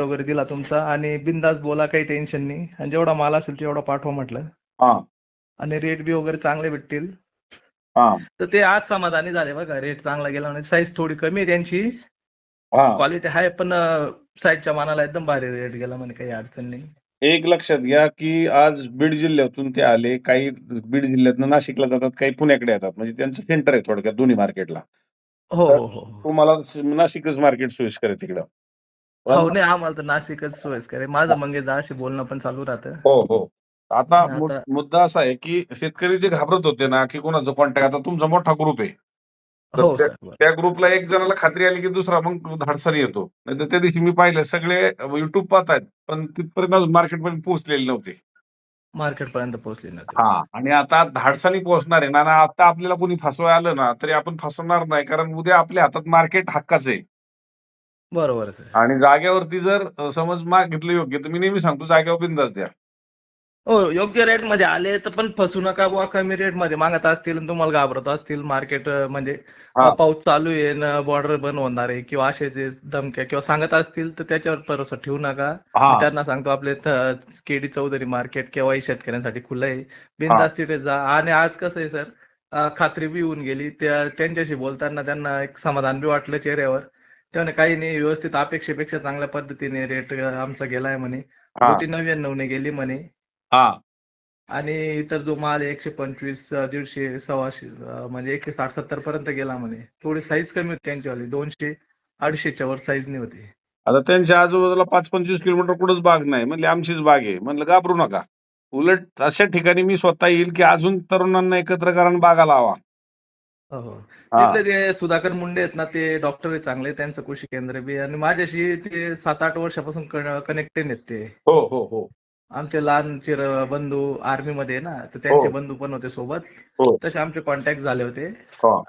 वगैरे दिला तुमचा आणि बिंदास बोला काही टेन्शन नाही. आणि जेवढा माल असेल तेवढा पाठवा म्हटलं. आणि रेट बी वगैरे चांगले भेटतील. तर ते आज समाधानी झाले बघा रेट चांगला गेला म्हणजे साईज थोडी कमी आहे त्यांची. हा. क्वालिटी आहे पण साईजच्या मानाला एकदम भारी रेट गेला म्हणजे काही अडचण नाही. एक लक्षात घ्या की आज बीड जिल्ह्यातून ते आले काही बीड जिल्ह्यातनं नाशिकला जातात काही पुण्याकडे येतात. म्हणजे त्यांचं सेंटर आहे थोडक्यात दोन्ही मार्केटला हो हो हो. तुम्हाला नाशिकच मार्केट सोयीस्कर आहे तिकडं. पण- हो नाही आम्हाला तर नाशिकच सोयस्कर आहे. माझं मंगेशदाशी बोलणं पण चालू राहतं. हो हो. आता मु- मुद्दा असा आहे की शेतकरी जे घाबरत होते ना की कोणाचं कॉन्टॅक्ट आता तुमचा मोठा ग्रुप आहे. तर हो त्या- सर बरं. त्या ग्रुपला एक जणाला खात्री आली की दुसरा मग धाडसर येतो. नाही तर त्या दिवशी मी पाहिलं सगळे युट्यूब पाहतायत पण तिथपर्यंत अजून मार्केटपर्यंत पोहोचलेले नव्हते. मार्केट पर्यंत पोहोचली. हा आणि आता धाडसानी पोहोचणार आहे. ना ना आता आपल्याला कोणी फसवाय आलं ना तरी आपण फसवणार नाही. कारण उद्या आपल्या हातात मार्केट हक्काचं आहे. बरोबर आहे. आणि जागेवरती जर अ, समज मागितलं योग्य तर मी नेहमी सांगतो जागेवर बिंदास द्या. हो योग्य रेटमध्ये आले तर पण फसू नका बुवा कमी रेटमध्ये मागत असतील आणि तुम्हाला घाबरत असतील मार्केट म्हणजे हा. पाऊस चालू आहे ना बॉर्डर बंद होणार आहे किंवा असे जे धमक्या किंवा सांगत असतील तर त्याच्यावर भरोसा ठेवू नका. हा. मी त्यांना सांगतो आपले केडी चौधरी मार्केट केव्हाही शेतकऱ्यांसाठी खुलं आहे. बिनधास्त तिथे जा. आणि आज कसं आहे सर खात्री बी येऊन गेली. त्या त्यांच्याशी बोलताना त्यांना एक समाधान बी वाटलं चेहऱ्यावर. त्याने काही नाही व्यवस्थित अपेक्षेपेक्षा चांगल्या पद्धतीने रेट आमचा गेलाय म्हणे. हा. कोटी नव्याण्णव ने गेली म्हणे. हा. आणि इतर जो माल आहे एकशे पंचवीस दीडशे सव्वाशे अं, म्हणजे एकशे साठ सत्तर पर्यंत गेला म्हणे. थोडी साईज कमी होती त्यांच्यावाली. दोनशे अडीचशेच्या वर साईज नाही होती. आता त्यांच्या आजूबाजूला पाच पंचवीस किलोमीटर कुठंच बाग नाही. म्हणले आमचीच बाग आहे. म्हणलं घाबरू नका. उलट अशा ठिकाणी मी स्वतः येईल की अजून तरुणांना एकत्र करा आणि बागा लावा. हो हो. हा. तिथले ते सुधाकर मुंडे आहेत ना ते डॉक्टर आहे चांगले त्यांचं कृषी केंद्र बी आणि माझ्याशी ते सात आठ वर्षापासून कनेक्टेड आहेत ते. हो हो हो. आमचे लहान चिर बंधू आर्मी मध्ये आहे ना तर त्यांचे हो. बंधू पण होते सोबत. हो. तसे आमचे कॉन्टॅक्ट झाले होते. हा.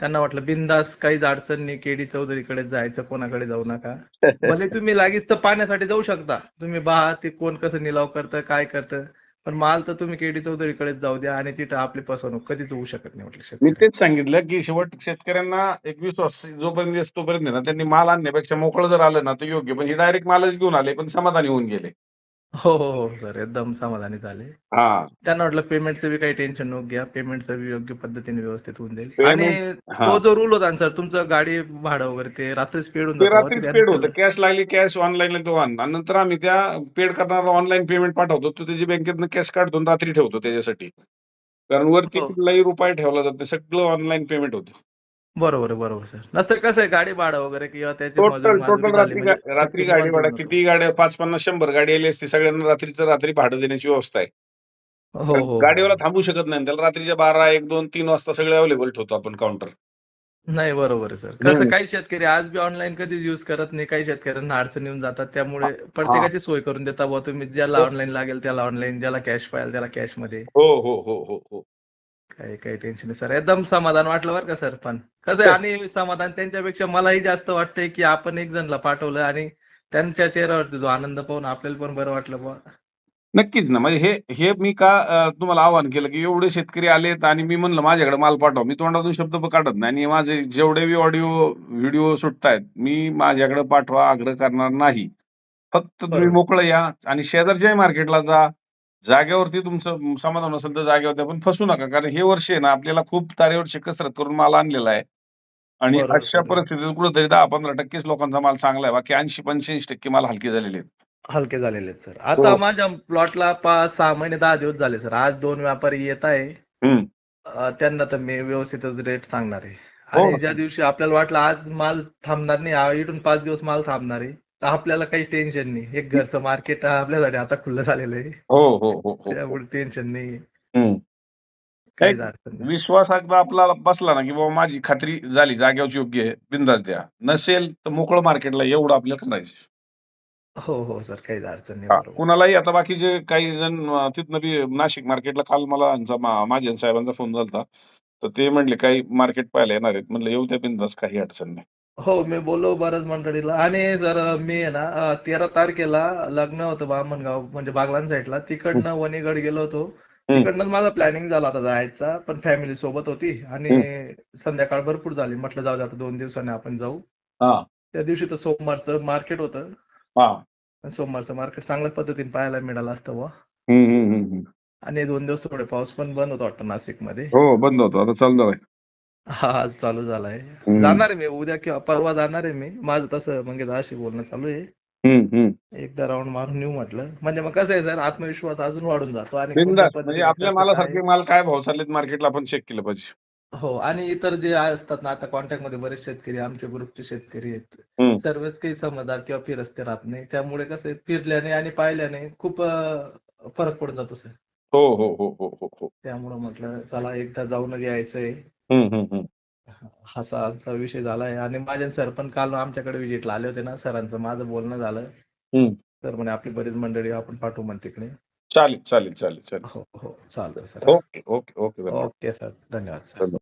त्यांना वाटलं बिंदास काहीच अडचण नाही केडी चौधरीकडे जायचं कोणाकडे जाऊ नका. भले तुम्ही लागीच तर पाण्यासाठी जाऊ शकता. तुम्ही पहा ते कोण कसं निलाव करतं काय करतं. पण माल तर तुम्ही केडी चौधरीकडेच जाऊ द्या आणि तिथं आपली फसवणूक कधीच होऊ शकत नाही म्हटलं मी तेच सांगितलं की शेवट शेतकऱ्यांना एक विश्वास जोपर्यंत तोपर्यंत ना त्यांनी माल आणण्यापेक्षा मोकळं जर आलं ना तर योग्य. पण हे डायरेक्ट मालच घेऊन आले पण समाधानी होऊन गेले. हो हो हो सर. एकदम समाधानी झाले हा. त्यांना वाटलं पेमेंटचं बी काही टेन्शन नको घ्या. पेमेंटचं बी योग्य पद्धतीने व्यवस्थित होऊन जाईल. Payment- आणि हा. तो जो रूल होता ना सर तुमचं गाडी भाडं वगैरे ते रात्रीच पेड होऊन ते जातं. रात्रीच पेड होतं. कॅश लागली कॅश ऑनलाईन तो आण आणि नंतर आम्ही त्या पेड करणारा ऑनलाईन पेमेंट पाठवतो. तो त्याची बँकेतनं कॅश काढतो आणि रात्री ठेवतो त्याच्यासाठी. कारण वरती हो. कुठलाही रुपये ठेवला जात नाही. सगळं ऑनलाईन पेमेंट होतं. बरोबर बरोबर सर. नसतं कसं आहे गाडी भाडं वगैरे किंवा त्याची टोटल मजुरी- मजुरी टोटल झाली रात्री म्हणजे रात्री गाडी भाडा किती गाड्या पाच पन्नास शंभर गाडी आली असती सगळ्यांना रात्रीचं रात्री भाडं देण्याची व्यवस्था आहे. जातो. हो हो. गाडीवाला थांबू शकत नाही त्याला रात्रीच्या बारा एक दोन तीन वाजता सगळे अवेलेबल ठेवतो आपण काउंटर नाही बरोबर आहे सर. हम्म. कसं काही शेतकरी आज बी ऑनलाईन कधीच युज करत नाही काही शेतकऱ्यांना अडचण येऊन जातात त्यामुळे प्रत्येकाची सोय करून देता बुवा तुम्ही ज्याला हो. ऑनलाईन लागेल त्याला ऑनलाईन ज्याला कॅश पाहिजे त्याला कॅशमध्ये. हो हो हो हो हो. काही काही टेन्शन नाही सर एकदम समाधान वाटलं बरं का सर पण. कसं हो. आहे आणि समाधान त्यांच्यापेक्षा मलाही जास्त वाटतंय की आपण एक जणला पाठवलं आणि त्यांच्या चेहऱ्यावरती जो आनंद पाहून आपल्याला पण बरं वाटलं बुवा. नक्कीच ना. म्हणजे हे हे मी का अं, तुम्हाला आवाहन केलं की एवढे शेतकरी आलेत आणि मी म्हणलं माझ्याकडे माल पाठवा. मी तोंडातून शब्द पण काढत नाही आणि माझे जेवढे बी ऑडिओ व्हिडिओ सुटतायत मी माझ्याकडे पाठवा आग्रह करणार नाही. फक्त तुम्ही बरोबर. मोकळं या आणि शेजारच्याही मार्केटला जा. जागेवरती तुमचं समाधान असेल तर जागेवरती आपण फसू नका. कारण हे वर्ष आहे ना आपल्याला खूप तारेवरची कसरत करून माल आणलेला आहे. आणि बरोबर, अशा बरोबर. परिस्थितीत कुठेतरी दहा पंधरा टक्केच लोकांचा माल चांगला आहे. बाकी ऐंशी पंच्याऐंशी टक्के माल हलके झालेले आहेत. हलके झालेले आहेत सर. आता हो. माझ्या प्लॉटला पाच सहा महिने दहा दिवस झाले सर. आज दोन व्यापारी येत आहे. अं, त्यांना तर मी व्यवस्थितच रेट सांगणार आहे. हो. आणि ज्या दिवशी आपल्याला वाटलं आज माल थांबणार नाही आ- इथून पाच दिवस माल थांबणार आहे. तर आपल्याला काही टेन्शन नाही. एक घरचं मार्केट आपल्यासाठी आता खुलं झालेलं आहे. हो हो हो हो. त्यामुळे टेन्शन नाही. काहीच अडचण नाही. विश्वास एकदा आपल्याला बसला ना की बाबा माझी खात्री झाली जागेवरची योग्य आहे बिंदास द्या. नसेल तर मोकळं मार्केटला एवढं आपल्याला करायचं. हो हो सर काहीच अडचण नाही बरोबर. कुणालाही आता बाकीचे काही जण अं, तिथनं बी नाशिक मार्केटला काल मला यांचा मा- महाजन साहेबांचा फोन झाला तर ते म्हणले काही मार्केट पाहायला येणार आहेत. म्हणलं येऊ त्या बिंदास काही अडचण नाही. हो मी बोललो बऱ्याच मंडळीला. आणि सर मी आहे ना तेरा तारखेला लग्न होतं बामणगाव म्हणजे बागलाण साईडला. तिकडनं वणीगड गेलो होतो. तिकडनं माझा प्लॅनिंग झाला होता जायचा पण फॅमिली सोबत होती. आणि संध्याकाळ भरपूर झाली. म्हटलं जाऊ दे आता दोन दिवसांनी आपण जाऊ. हा. त्या दिवशी तर सोमवारचं मार्केट होतं. हा. सोमवारचं मार्केट चांगल्या पद्धतीने पाहायला मिळालं असतं बुवा. हम्म. आणि दोन दिवस थोडे पाऊस पण बंद होता वाटतं नाशिकमध्ये. हो बंद होतो. आता चालू झालाय हा आज चालू झालाय. हम्म. जाणार आहे मी उद्या किंवा परवा जाणार आहे मी. माझं तसं म्हणजे दाशी बोलणं चालू आहे. हम्म हम्म. एकदा राऊंड मारून येऊ म्हटलं. म्हणजे मग कसं आहे सर आत्मविश्वास अजून वाढून जातो आणि कोणत्या बिनधास्त म्हणजे पद्धतीने आपल्या कसं मालासारखे काय- माल काय भाव चाललेत मार्केटला आपण चेक केलं पाहिजे. हो आणि इतर जे असतात ना आता कॉन्टॅक्टमध्ये बरेच शेतकरी आमच्या ग्रुपचे शेतकरी आहेत. सर्वच काही समजदार किंवा फिरस्ते राहत नाही. त्यामुळे कसं आहे, फिरल्याने आणि पाहिल्याने खूप अं, फरक पडून जातो सर. हो हो हो हो हो हो. त्यामुळे म्हटलं चला एकदा जाऊन यायचंय. हम्म हम्म हम्म. असा आजचा विषय झालाय. आणि माझे सर पण काल आमच्याकडे व्हिजिटला आले होते ना सरांचं माझं बोलणं झालं. हम्म. तर म्हणे आपली बरीच मंडळी आपण पाठवू म्हणे तिकडे. चालेल चालेल चालेल चालेल. हो हो चालतं sir. Okay okay okay. Okay sir. धन्यवाद सर.